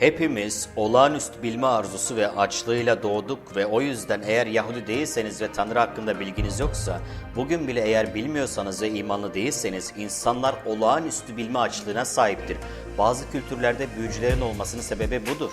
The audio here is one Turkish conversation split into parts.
Hepimiz olağanüstü bilme arzusu ve açlığıyla doğduk ve o yüzden eğer Yahudi değilseniz ve Tanrı hakkında bilginiz yoksa, bugün bile eğer bilmiyorsanız ve imanlı değilseniz insanlar olağanüstü bilme açlığına sahiptir. Bazı kültürlerde büyücülerin olmasının sebebi budur.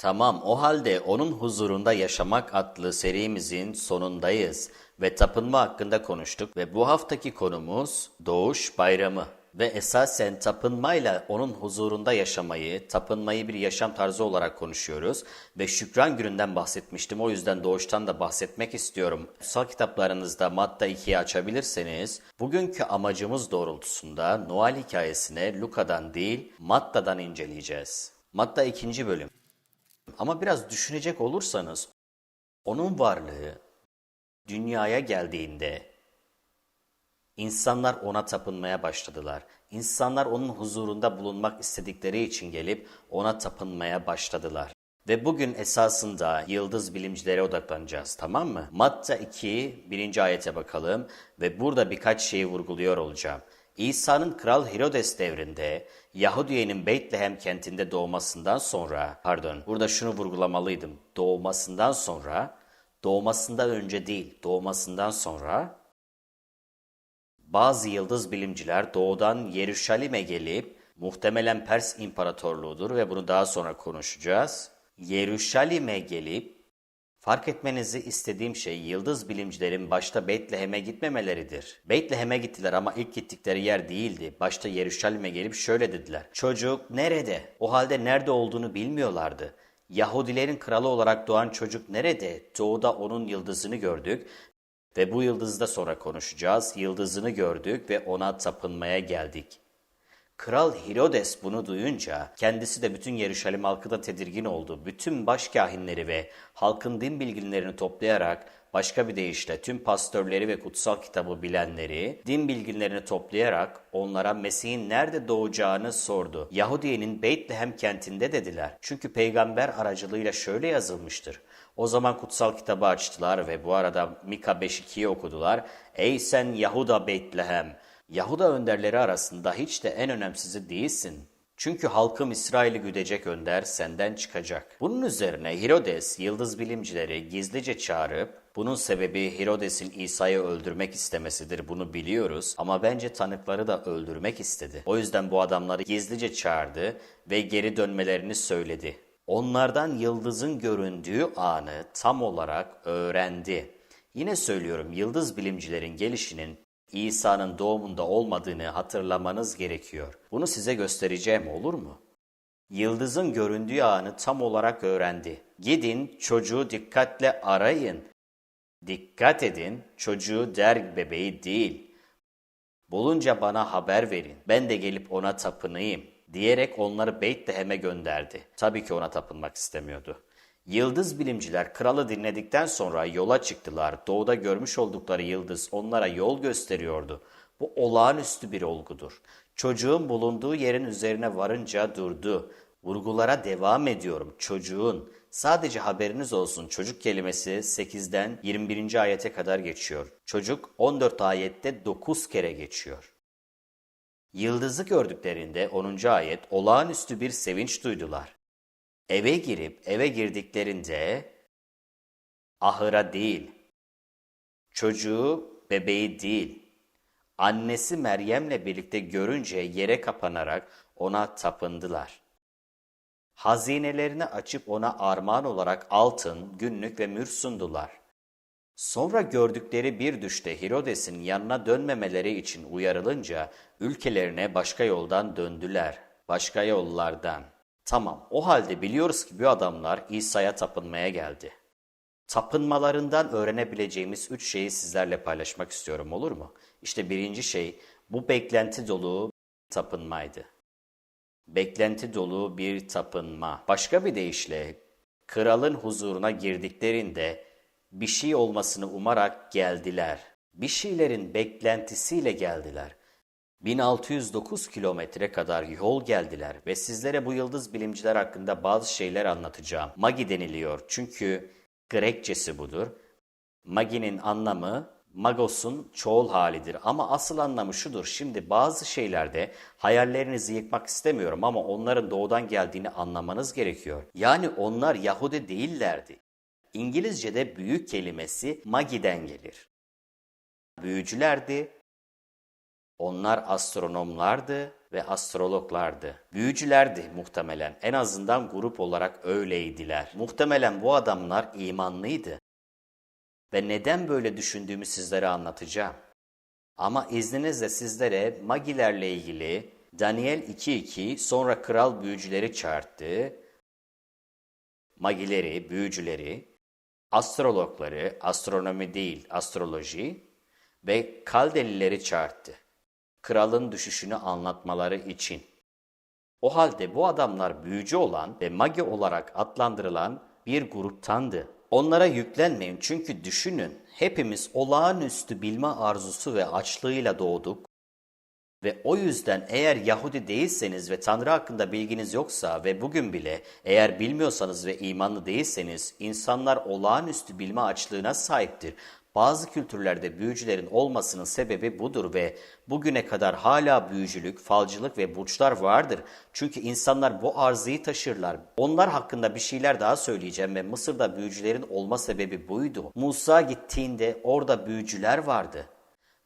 Tamam, o halde onun huzurunda yaşamak adlı serimizin sonundayız ve tapınma hakkında konuştuk ve bu haftaki konumuz Doğuş Bayramı ve esasen tapınmayla onun huzurunda yaşamayı, tapınmayı bir yaşam tarzı olarak konuşuyoruz ve Şükran Günü'nden bahsetmiştim o yüzden doğuştan da bahsetmek istiyorum. Kutsal kitaplarınızda Matta 2'yi açabilirseniz bugünkü amacımız doğrultusunda Noel hikayesine Luka'dan değil Matta'dan inceleyeceğiz. Matta 2. bölüm. Ama biraz düşünecek olursanız onun varlığı dünyaya geldiğinde insanlar ona tapınmaya başladılar. İnsanlar onun huzurunda bulunmak istedikleri için gelip ona tapınmaya başladılar. Ve bugün esasında yıldız bilimcilere odaklanacağız tamam mı? Matta 2 birinci ayete bakalım ve burada birkaç şeyi vurguluyor olacağım. İsa'nın Kral Herodes devrinde Yahudiye'nin Beytlehem kentinde doğmasından sonra, pardon burada şunu vurgulamalıydım. Doğmasından sonra, doğmasından önce değil, doğmasından sonra bazı yıldız bilimciler doğudan Yeruşalim'e gelip muhtemelen Pers İmparatorluğu'dur ve bunu daha sonra konuşacağız. Yeruşalim'e gelip Fark etmenizi istediğim şey yıldız bilimcilerin başta Beytlehem'e gitmemeleridir. Beytlehem'e gittiler ama ilk gittikleri yer değildi. Başta Yeruşalim'e gelip şöyle dediler. Çocuk nerede? O halde nerede olduğunu bilmiyorlardı. Yahudilerin kralı olarak doğan çocuk nerede? Doğuda onun yıldızını gördük ve bu yıldızda sonra konuşacağız. Yıldızını gördük ve ona tapınmaya geldik. Kral Herodes bunu duyunca kendisi de bütün Yeruşalim halkı da tedirgin oldu. Bütün başkahinleri ve halkın din bilginlerini toplayarak başka bir deyişle tüm pastörleri ve kutsal kitabı bilenleri din bilginlerini toplayarak onlara Mesih'in nerede doğacağını sordu. Yahudiye'nin Beytlehem kentinde dediler. Çünkü peygamber aracılığıyla şöyle yazılmıştır. O zaman kutsal kitabı açtılar ve bu arada Mika 5.2'yi okudular. Ey sen Yahuda Beytlehem! Yahuda önderleri arasında hiç de en önemsizi değilsin. Çünkü halkım İsrail'i güdecek önder senden çıkacak. Bunun üzerine Herodes yıldız bilimcileri gizlice çağırıp bunun sebebi Herodes'in İsa'yı öldürmek istemesidir bunu biliyoruz ama bence tanıkları da öldürmek istedi. O yüzden bu adamları gizlice çağırdı ve geri dönmelerini söyledi. Onlardan yıldızın göründüğü anı tam olarak öğrendi. Yine söylüyorum yıldız bilimcilerin gelişinin İsa'nın doğumunda olmadığını hatırlamanız gerekiyor. Bunu size göstereceğim olur mu? Yıldızın göründüğü anı tam olarak öğrendi. Gidin çocuğu dikkatle arayın. Dikkat edin çocuğu der bebeği değil. Bulunca bana haber verin. Ben de gelip ona tapınayım diyerek onları Beytlehem'e gönderdi. Tabii ki ona tapınmak istemiyordu. Yıldız bilimciler kralı dinledikten sonra yola çıktılar. Doğuda görmüş oldukları yıldız onlara yol gösteriyordu. Bu olağanüstü bir olgudur. Çocuğun bulunduğu yerin üzerine varınca durdu. Vurgulara devam ediyorum. Çocuğun. Sadece haberiniz olsun çocuk kelimesi 8'den 21. ayete kadar geçiyor. Çocuk 14 ayette 9 kere geçiyor. Yıldızı gördüklerinde 10. ayet olağanüstü bir sevinç duydular. Eve girip eve girdiklerinde ahıra değil, çocuğu bebeği değil, annesi Meryem'le birlikte görünce yere kapanarak ona tapındılar. Hazinelerini açıp ona armağan olarak altın, günlük ve mür sundular. Sonra gördükleri bir düşte Herodes'in yanına dönmemeleri için uyarılınca ülkelerine başka yoldan döndüler. Başka yollardan. Tamam, o halde biliyoruz ki bu adamlar İsa'ya tapınmaya geldi. Tapınmalarından öğrenebileceğimiz üç şeyi sizlerle paylaşmak istiyorum olur mu? İşte birinci şey bu beklenti dolu tapınmaydı. Beklenti dolu bir tapınma. Başka bir deyişle kralın huzuruna girdiklerinde bir şey olmasını umarak geldiler. Bir şeylerin beklentisiyle geldiler. 1609 kilometre kadar yol geldiler ve sizlere bu yıldız bilimciler hakkında bazı şeyler anlatacağım. Magi deniliyor çünkü Grekçesi budur. Magi'nin anlamı Magos'un çoğul halidir ama asıl anlamı şudur. Şimdi bazı şeylerde hayallerinizi yıkmak istemiyorum ama onların doğudan geldiğini anlamanız gerekiyor. Yani onlar Yahudi değillerdi. İngilizce'de büyük kelimesi Magi'den gelir. Büyücülerdi, onlar astronomlardı ve astrologlardı. Büyücülerdi muhtemelen. En azından grup olarak öyleydiler. Muhtemelen bu adamlar imanlıydı. Ve neden böyle düşündüğümü sizlere anlatacağım. Ama izninizle sizlere magilerle ilgili Daniel 2.2 sonra kral büyücüleri çağırttı. Magileri, büyücüleri, astrologları, astronomi değil astroloji ve Kaldelileri çağırttı. Kralın düşüşünü anlatmaları için. O halde bu adamlar büyücü olan ve magi olarak adlandırılan bir gruptandı. Onlara yüklenmeyin çünkü düşünün hepimiz olağanüstü bilme arzusu ve açlığıyla doğduk ve o yüzden eğer Yahudi değilseniz ve Tanrı hakkında bilginiz yoksa ve bugün bile eğer bilmiyorsanız ve imanlı değilseniz insanlar olağanüstü bilme açlığına sahiptir. Bazı kültürlerde büyücülerin olmasının sebebi budur ve bugüne kadar hala büyücülük, falcılık ve burçlar vardır. Çünkü insanlar bu arzıyı taşırlar. Onlar hakkında bir şeyler daha söyleyeceğim ve Mısır'da büyücülerin olma sebebi buydu. Musa gittiğinde orada büyücüler vardı.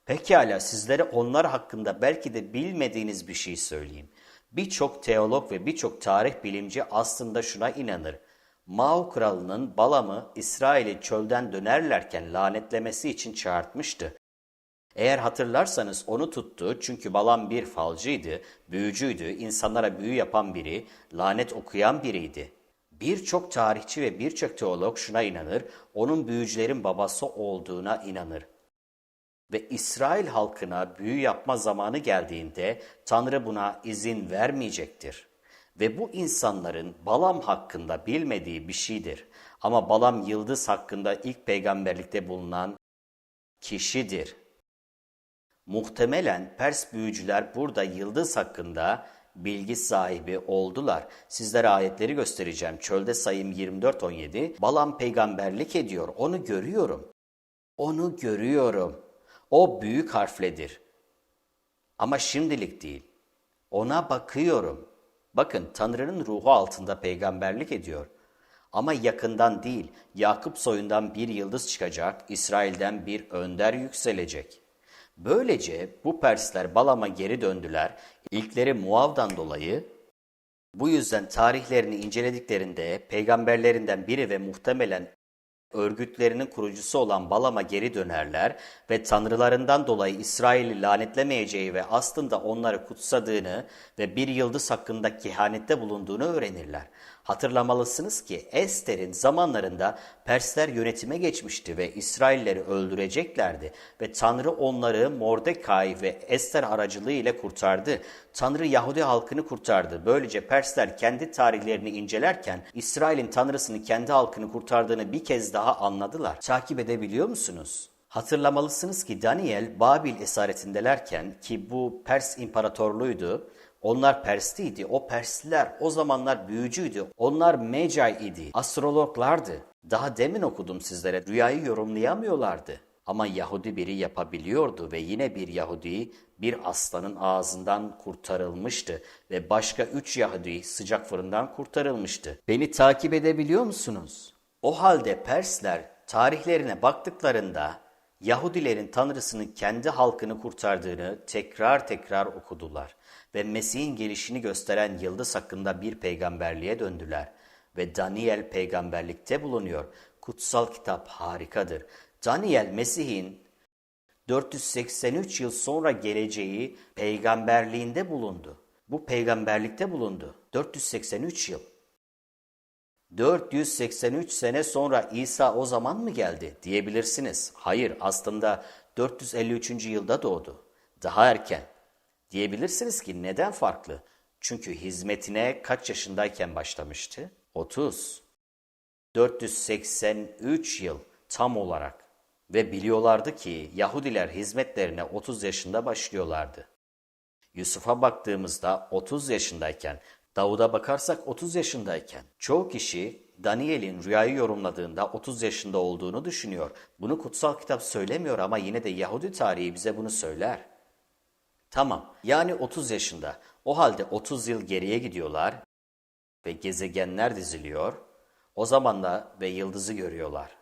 Pekala sizlere onlar hakkında belki de bilmediğiniz bir şey söyleyeyim. Birçok teolog ve birçok tarih bilimci aslında şuna inanır. Mao kralının Balam'ı İsrail'i çölden dönerlerken lanetlemesi için çağırtmıştı. Eğer hatırlarsanız onu tuttu çünkü Balam bir falcıydı, büyücüydü, insanlara büyü yapan biri, lanet okuyan biriydi. Birçok tarihçi ve birçok teolog şuna inanır, onun büyücülerin babası olduğuna inanır. Ve İsrail halkına büyü yapma zamanı geldiğinde Tanrı buna izin vermeyecektir. Ve bu insanların Balam hakkında bilmediği bir şeydir. Ama Balam yıldız hakkında ilk peygamberlikte bulunan kişidir. Muhtemelen Pers büyücüler burada yıldız hakkında bilgi sahibi oldular. Sizlere ayetleri göstereceğim. Çölde sayım 24-17. Balam peygamberlik ediyor. Onu görüyorum. Onu görüyorum. O büyük harfledir. Ama şimdilik değil. Ona bakıyorum. Bakın Tanrı'nın ruhu altında peygamberlik ediyor. Ama yakından değil, Yakup soyundan bir yıldız çıkacak, İsrail'den bir önder yükselecek. Böylece bu Persler Balam'a geri döndüler. İlkleri Muav'dan dolayı bu yüzden tarihlerini incelediklerinde peygamberlerinden biri ve muhtemelen örgütlerinin kurucusu olan Balam'a geri dönerler ve tanrılarından dolayı İsrail'i lanetlemeyeceği ve aslında onları kutsadığını ve bir yıldız hakkında kehanette bulunduğunu öğrenirler. Hatırlamalısınız ki Ester'in zamanlarında Persler yönetime geçmişti ve İsrailleri öldüreceklerdi ve Tanrı onları Mordekai ve Ester aracılığı ile kurtardı. Tanrı Yahudi halkını kurtardı. Böylece Persler kendi tarihlerini incelerken İsrail'in Tanrısını kendi halkını kurtardığını bir kez daha anladılar. Takip edebiliyor musunuz? Hatırlamalısınız ki Daniel Babil esaretindelerken ki bu Pers imparatorluğuydu. Onlar Persliydi. O Persliler o zamanlar büyücüydü. Onlar Magi idi. Astrologlardı. Daha demin okudum sizlere. Rüyayı yorumlayamıyorlardı. Ama Yahudi biri yapabiliyordu ve yine bir Yahudi bir aslanın ağzından kurtarılmıştı ve başka üç Yahudi sıcak fırından kurtarılmıştı. Beni takip edebiliyor musunuz? O halde Persler tarihlerine baktıklarında Yahudilerin Tanrısının kendi halkını kurtardığını tekrar tekrar okudular ve Mesih'in gelişini gösteren yıldız hakkında bir peygamberliğe döndüler ve Daniel peygamberlikte bulunuyor. Kutsal kitap harikadır. Daniel Mesih'in 483 yıl sonra geleceği peygamberliğinde bulundu. Bu peygamberlikte bulundu. 483 yıl. 483 sene sonra İsa o zaman mı geldi diyebilirsiniz. Hayır aslında 453. yılda doğdu. Daha erken. Diyebilirsiniz ki neden farklı? Çünkü hizmetine kaç yaşındayken başlamıştı? 30. 483 yıl tam olarak. Ve biliyorlardı ki Yahudiler hizmetlerine 30 yaşında başlıyorlardı. Yusuf'a baktığımızda 30 yaşındayken, Davud'a bakarsak 30 yaşındayken, çoğu kişi Daniel'in rüyayı yorumladığında 30 yaşında olduğunu düşünüyor. Bunu kutsal kitap söylemiyor ama yine de Yahudi tarihi bize bunu söyler. Tamam, yani 30 yaşında. O halde 30 yıl geriye gidiyorlar ve gezegenler diziliyor. O zaman da ve yıldızı görüyorlar.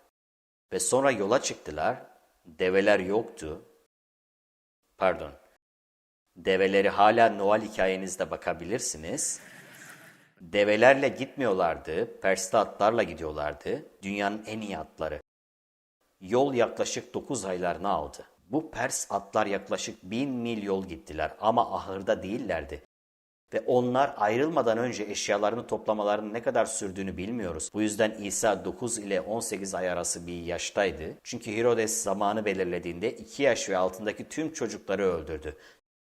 Ve sonra yola çıktılar. Develer yoktu. Pardon. Develeri hala Noel hikayenizde bakabilirsiniz. Develerle gitmiyorlardı, Persli atlarla gidiyorlardı. Dünyanın en iyi atları. Yol yaklaşık 9 aylarını aldı. Bu Pers atlar yaklaşık bin mil yol gittiler ama ahırda değillerdi. Ve onlar ayrılmadan önce eşyalarını toplamalarının ne kadar sürdüğünü bilmiyoruz. Bu yüzden İsa 9 ile 18 ay arası bir yaştaydı. Çünkü Herodes zamanı belirlediğinde 2 yaş ve altındaki tüm çocukları öldürdü.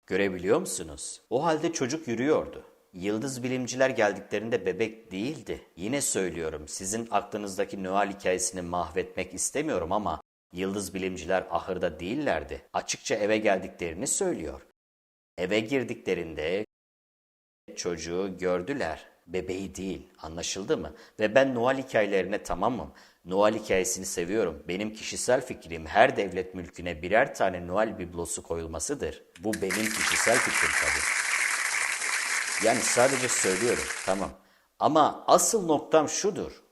Görebiliyor musunuz? O halde çocuk yürüyordu. Yıldız bilimciler geldiklerinde bebek değildi. Yine söylüyorum sizin aklınızdaki Noel hikayesini mahvetmek istemiyorum ama yıldız bilimciler ahırda değillerdi. Açıkça eve geldiklerini söylüyor. Eve girdiklerinde çocuğu gördüler. Bebeği değil. Anlaşıldı mı? Ve ben Noel hikayelerine tamamım. Noel hikayesini seviyorum. Benim kişisel fikrim her devlet mülküne birer tane Noel biblosu koyulmasıdır. Bu benim kişisel fikrim tabii. Yani sadece söylüyorum. Tamam. Ama asıl noktam şudur.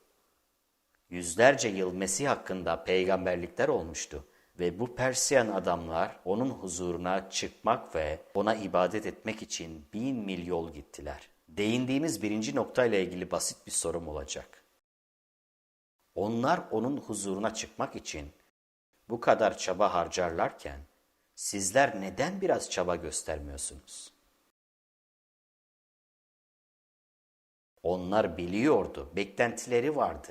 Yüzlerce yıl Mesih hakkında peygamberlikler olmuştu. Ve bu Persiyan adamlar onun huzuruna çıkmak ve ona ibadet etmek için bin mil yol gittiler. Değindiğimiz birinci noktayla ilgili basit bir sorum olacak. Onlar onun huzuruna çıkmak için bu kadar çaba harcarlarken sizler neden biraz çaba göstermiyorsunuz? Onlar biliyordu, beklentileri vardı.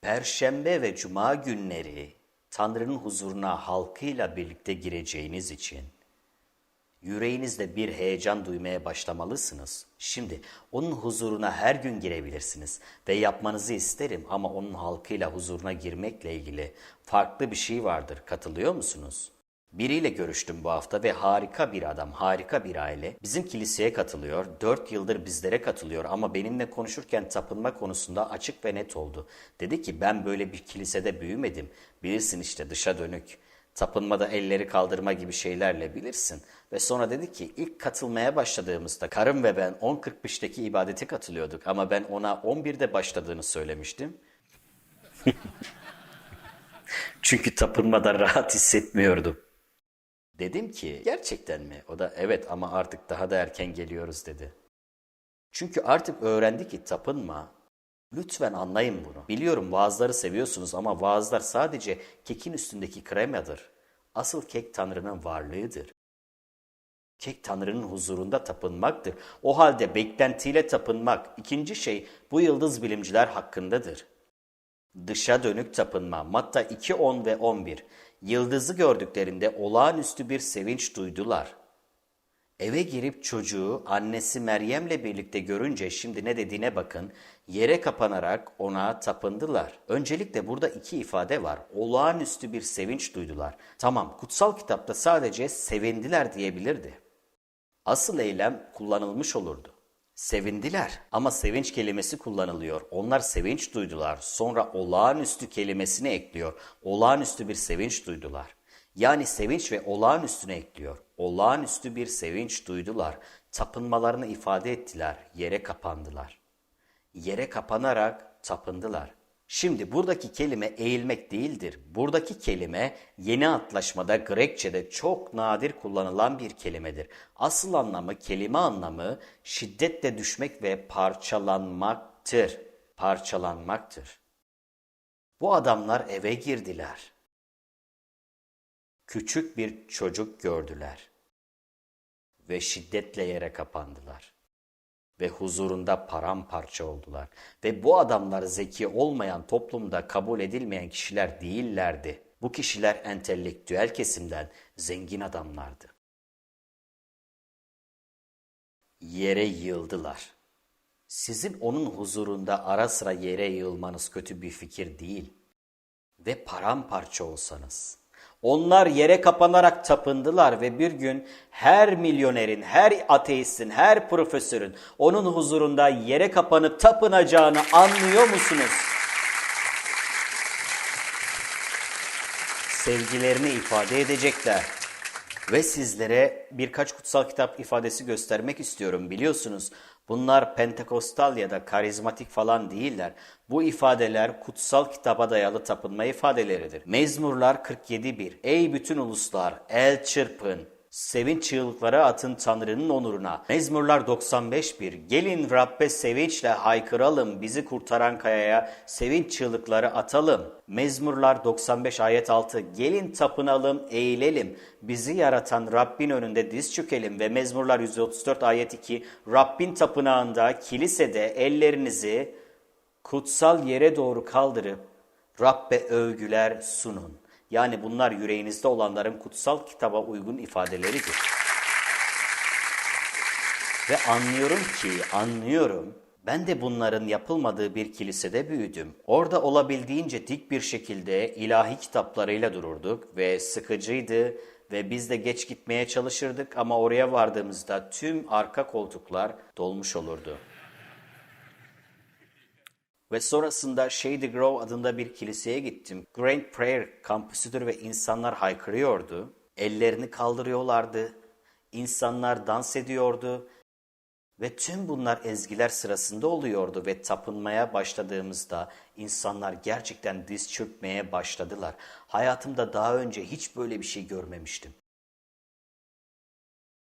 Perşembe ve cuma günleri Tanrı'nın huzuruna halkıyla birlikte gireceğiniz için yüreğinizde bir heyecan duymaya başlamalısınız. Şimdi onun huzuruna her gün girebilirsiniz ve yapmanızı isterim ama onun halkıyla huzuruna girmekle ilgili farklı bir şey vardır. Katılıyor musunuz? Biriyle görüştüm bu hafta ve harika bir adam, harika bir aile. Bizim kiliseye katılıyor, dört yıldır bizlere katılıyor ama benimle konuşurken tapınma konusunda açık ve net oldu. Dedi ki ben böyle bir kilisede büyümedim. Bilirsin işte dışa dönük. Tapınmada elleri kaldırma gibi şeylerle bilirsin. Ve sonra dedi ki ilk katılmaya başladığımızda karım ve ben 10.45'teki ibadete katılıyorduk ama ben ona 11'de başladığını söylemiştim. Çünkü tapınmada rahat hissetmiyordum. Dedim ki gerçekten mi? O da evet ama artık daha da erken geliyoruz dedi. Çünkü artık öğrendi ki tapınma. Lütfen anlayın bunu. Biliyorum vaazları seviyorsunuz ama vaazlar sadece kekin üstündeki kremadır. Asıl kek Tanrı'nın varlığıdır. Kek Tanrı'nın huzurunda tapınmaktır. O halde beklentiyle tapınmak. İkinci şey bu yıldız bilimciler hakkındadır. Dışa dönük tapınma. Matta 2, 10 ve 11. Yıldızı gördüklerinde olağanüstü bir sevinç duydular. Eve girip çocuğu annesi Meryem'le birlikte görünce şimdi ne dediğine bakın. Yere kapanarak ona tapındılar. Öncelikle burada iki ifade var. Olağanüstü bir sevinç duydular. Tamam kutsal kitapta sadece sevindiler diyebilirdi. Asıl eylem kullanılmış olurdu. Sevindiler ama sevinç kelimesi kullanılıyor. Onlar sevinç duydular. Sonra olağanüstü kelimesini ekliyor. Olağanüstü bir sevinç duydular. Yani sevinç ve olağanüstüne ekliyor. Olağanüstü bir sevinç duydular. Tapınmalarını ifade ettiler. Yere kapandılar. Yere kapanarak tapındılar. Şimdi buradaki kelime eğilmek değildir. Buradaki kelime yeni antlaşmada Grekçe'de çok nadir kullanılan bir kelimedir. Asıl anlamı, kelime anlamı şiddetle düşmek ve parçalanmaktır. Parçalanmaktır. Bu adamlar eve girdiler. Küçük bir çocuk gördüler ve şiddetle yere kapandılar ve huzurunda paramparça oldular. Ve bu adamlar zeki olmayan toplumda kabul edilmeyen kişiler değillerdi. Bu kişiler entelektüel kesimden zengin adamlardı. Yere yığıldılar. Sizin onun huzurunda ara sıra yere yığılmanız kötü bir fikir değil. Ve paramparça olsanız, Onlar yere kapanarak tapındılar ve bir gün her milyonerin, her ateistin, her profesörün onun huzurunda yere kapanıp tapınacağını anlıyor musunuz? Sevgilerini ifade edecekler. Ve sizlere birkaç kutsal kitap ifadesi göstermek istiyorum. Biliyorsunuz bunlar pentekostal ya da karizmatik falan değiller. Bu ifadeler kutsal kitaba dayalı tapınma ifadeleridir. Mezmurlar 47.1 Ey bütün uluslar el çırpın. Sevinç çığlıkları atın Tanrı'nın onuruna. Mezmurlar 95.1 Gelin Rabbe sevinçle haykıralım bizi kurtaran kayaya sevinç çığlıkları atalım. Mezmurlar 95 ayet 6 Gelin tapınalım eğilelim bizi yaratan Rabbin önünde diz çökelim ve Mezmurlar 134 ayet 2 Rabbin tapınağında kilisede ellerinizi kutsal yere doğru kaldırıp Rabbe övgüler sunun. Yani bunlar yüreğinizde olanların kutsal kitaba uygun ifadeleridir. Ve anlıyorum ki, anlıyorum. Ben de bunların yapılmadığı bir kilisede büyüdüm. Orada olabildiğince dik bir şekilde ilahi kitaplarıyla dururduk ve sıkıcıydı ve biz de geç gitmeye çalışırdık ama oraya vardığımızda tüm arka koltuklar dolmuş olurdu. Ve sonrasında Shady Grove adında bir kiliseye gittim. Grand Prayer kampüsüdür ve insanlar haykırıyordu. Ellerini kaldırıyorlardı. İnsanlar dans ediyordu. Ve tüm bunlar ezgiler sırasında oluyordu ve tapınmaya başladığımızda insanlar gerçekten diz çökmeye başladılar. Hayatımda daha önce hiç böyle bir şey görmemiştim.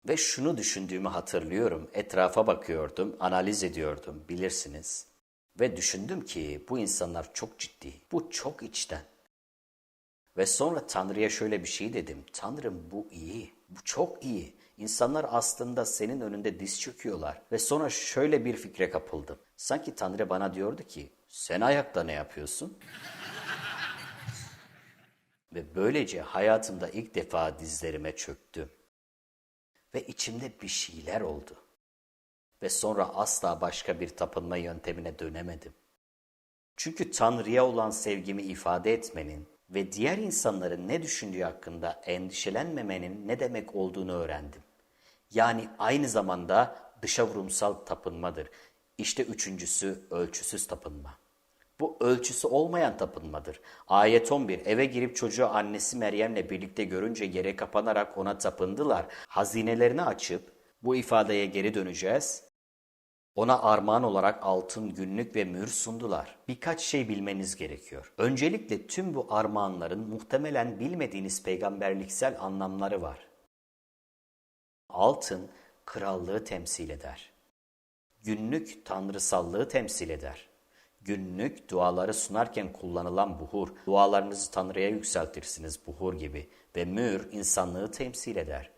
Ve şunu düşündüğümü hatırlıyorum. Etrafa bakıyordum, analiz ediyordum bilirsiniz. Ve düşündüm ki bu insanlar çok ciddi, bu çok içten. Ve sonra Tanrı'ya şöyle bir şey dedim. Tanrım bu iyi, bu çok iyi. İnsanlar aslında senin önünde diz çöküyorlar. Ve sonra şöyle bir fikre kapıldım. Sanki Tanrı bana diyordu ki, sen ayakta ne yapıyorsun? Ve böylece hayatımda ilk defa dizlerime çöktüm. Ve içimde bir şeyler oldu ve sonra asla başka bir tapınma yöntemine dönemedim. Çünkü Tanrı'ya olan sevgimi ifade etmenin ve diğer insanların ne düşündüğü hakkında endişelenmemenin ne demek olduğunu öğrendim. Yani aynı zamanda dışa vurumsal tapınmadır. İşte üçüncüsü ölçüsüz tapınma. Bu ölçüsü olmayan tapınmadır. Ayet 11 eve girip çocuğu annesi Meryem'le birlikte görünce yere kapanarak ona tapındılar. Hazinelerini açıp bu ifadeye geri döneceğiz. Ona armağan olarak altın, günlük ve mühür sundular. Birkaç şey bilmeniz gerekiyor. Öncelikle tüm bu armağanların muhtemelen bilmediğiniz peygamberliksel anlamları var. Altın, krallığı temsil eder. Günlük, tanrısallığı temsil eder. Günlük, duaları sunarken kullanılan buhur, dualarınızı Tanrı'ya yükseltirsiniz buhur gibi ve mühür, insanlığı temsil eder.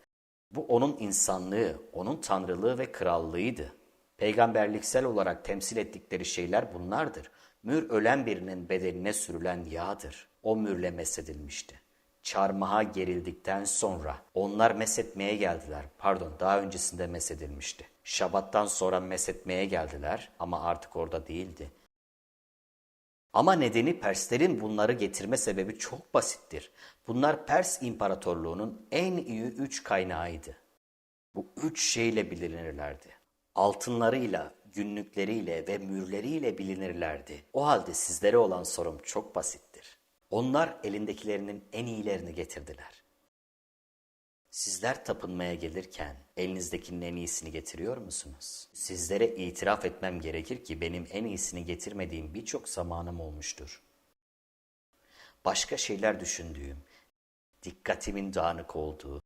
Bu onun insanlığı, onun tanrılığı ve krallığıydı. Peygamberliksel olarak temsil ettikleri şeyler bunlardır. Mür ölen birinin bedenine sürülen yağdır. O mürle mesedilmişti. Çarmıha gerildikten sonra onlar mesetmeye geldiler. Pardon daha öncesinde mesedilmişti. Şabattan sonra mesetmeye geldiler ama artık orada değildi. Ama nedeni Perslerin bunları getirme sebebi çok basittir. Bunlar Pers İmparatorluğu'nun en iyi üç kaynağıydı. Bu üç şeyle bilinirlerdi altınlarıyla, günlükleriyle ve mürleriyle bilinirlerdi. O halde sizlere olan sorum çok basittir. Onlar elindekilerinin en iyilerini getirdiler. Sizler tapınmaya gelirken elinizdekinin en iyisini getiriyor musunuz? Sizlere itiraf etmem gerekir ki benim en iyisini getirmediğim birçok zamanım olmuştur. Başka şeyler düşündüğüm, dikkatimin dağınık olduğu,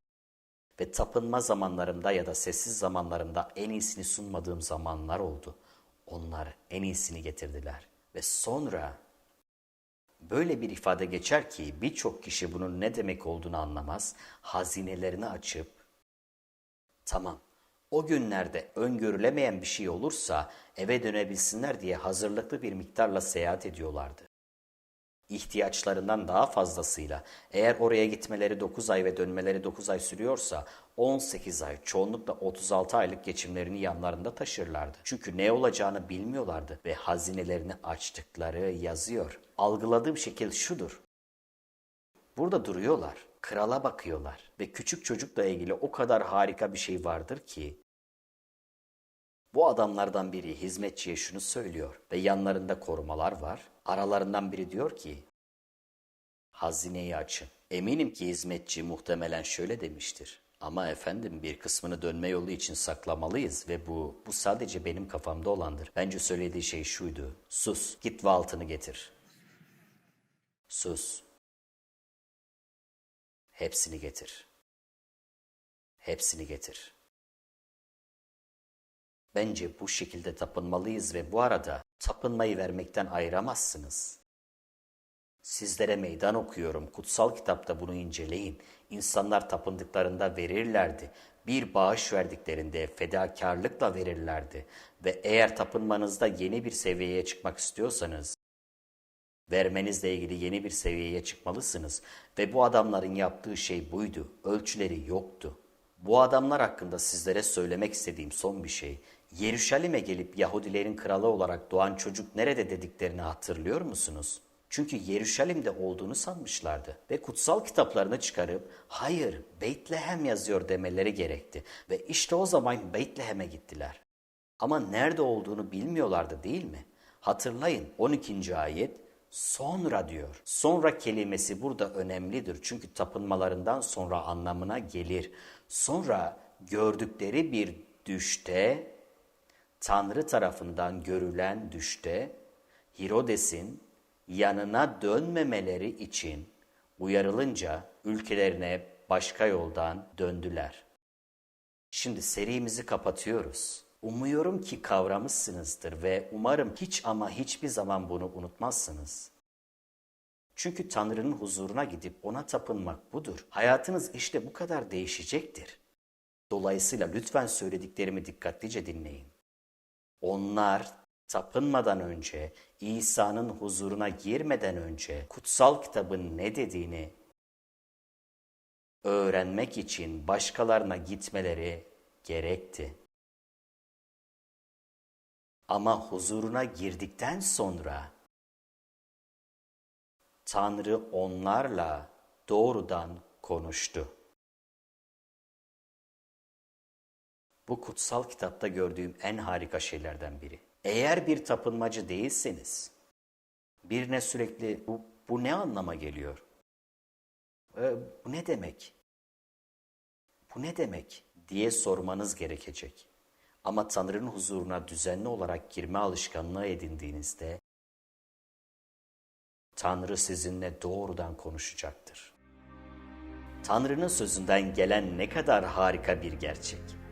ve tapınma zamanlarımda ya da sessiz zamanlarımda en iyisini sunmadığım zamanlar oldu. Onlar en iyisini getirdiler. Ve sonra böyle bir ifade geçer ki birçok kişi bunun ne demek olduğunu anlamaz. Hazinelerini açıp tamam o günlerde öngörülemeyen bir şey olursa eve dönebilsinler diye hazırlıklı bir miktarla seyahat ediyorlardı ihtiyaçlarından daha fazlasıyla eğer oraya gitmeleri 9 ay ve dönmeleri 9 ay sürüyorsa 18 ay çoğunlukla 36 aylık geçimlerini yanlarında taşırlardı. Çünkü ne olacağını bilmiyorlardı ve hazinelerini açtıkları yazıyor. Algıladığım şekil şudur. Burada duruyorlar. Krala bakıyorlar. Ve küçük çocukla ilgili o kadar harika bir şey vardır ki bu adamlardan biri hizmetçiye şunu söylüyor ve yanlarında korumalar var. Aralarından biri diyor ki hazineyi açın. Eminim ki hizmetçi muhtemelen şöyle demiştir. Ama efendim bir kısmını dönme yolu için saklamalıyız ve bu bu sadece benim kafamda olandır. Bence söylediği şey şuydu. Sus, git ve altını getir. Sus. Hepsini getir. Hepsini getir. Bence bu şekilde tapınmalıyız ve bu arada tapınmayı vermekten ayıramazsınız. Sizlere meydan okuyorum. Kutsal kitapta bunu inceleyin. İnsanlar tapındıklarında verirlerdi. Bir bağış verdiklerinde fedakarlıkla verirlerdi. Ve eğer tapınmanızda yeni bir seviyeye çıkmak istiyorsanız, vermenizle ilgili yeni bir seviyeye çıkmalısınız. Ve bu adamların yaptığı şey buydu. Ölçüleri yoktu. Bu adamlar hakkında sizlere söylemek istediğim son bir şey. Yeruşalim'e gelip Yahudilerin kralı olarak doğan çocuk nerede dediklerini hatırlıyor musunuz? Çünkü Yeruşalim'de olduğunu sanmışlardı ve kutsal kitaplarını çıkarıp hayır Beytlehem yazıyor demeleri gerekti ve işte o zaman Beytlehem'e gittiler. Ama nerede olduğunu bilmiyorlardı değil mi? Hatırlayın 12. ayet sonra diyor. Sonra kelimesi burada önemlidir çünkü tapınmalarından sonra anlamına gelir. Sonra gördükleri bir düşte Tanrı tarafından görülen düşte Hirodes'in yanına dönmemeleri için uyarılınca ülkelerine başka yoldan döndüler. Şimdi serimizi kapatıyoruz. Umuyorum ki kavramışsınızdır ve umarım hiç ama hiçbir zaman bunu unutmazsınız. Çünkü Tanrı'nın huzuruna gidip ona tapınmak budur. Hayatınız işte bu kadar değişecektir. Dolayısıyla lütfen söylediklerimi dikkatlice dinleyin. Onlar tapınmadan önce, İsa'nın huzuruna girmeden önce kutsal kitabın ne dediğini öğrenmek için başkalarına gitmeleri gerekti. Ama huzuruna girdikten sonra Tanrı onlarla doğrudan konuştu. Bu kutsal kitapta gördüğüm en harika şeylerden biri. Eğer bir tapınmacı değilseniz, birine sürekli bu, bu ne anlama geliyor? Ee, bu ne demek? Bu ne demek diye sormanız gerekecek. Ama Tanrı'nın huzuruna düzenli olarak girme alışkanlığı edindiğinizde Tanrı sizinle doğrudan konuşacaktır. Tanrı'nın sözünden gelen ne kadar harika bir gerçek.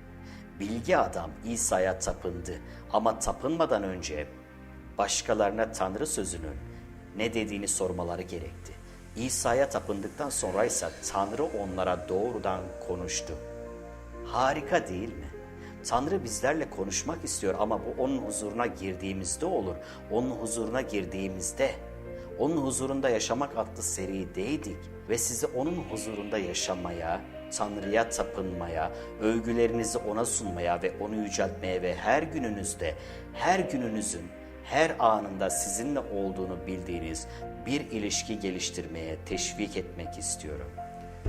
Bilgi adam İsa'ya tapındı ama tapınmadan önce başkalarına Tanrı sözünün ne dediğini sormaları gerekti. İsa'ya tapındıktan sonra ise Tanrı onlara doğrudan konuştu. Harika değil mi? Tanrı bizlerle konuşmak istiyor ama bu onun huzuruna girdiğimizde olur. Onun huzuruna girdiğimizde, onun huzurunda yaşamak adlı serideydik ve sizi onun huzurunda yaşamaya, Tanrı'ya tapınmaya, övgülerinizi ona sunmaya ve onu yüceltmeye ve her gününüzde, her gününüzün her anında sizinle olduğunu bildiğiniz bir ilişki geliştirmeye teşvik etmek istiyorum.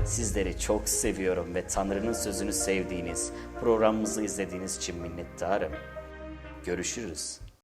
Sizleri çok seviyorum ve Tanrı'nın sözünü sevdiğiniz, programımızı izlediğiniz için minnettarım. Görüşürüz.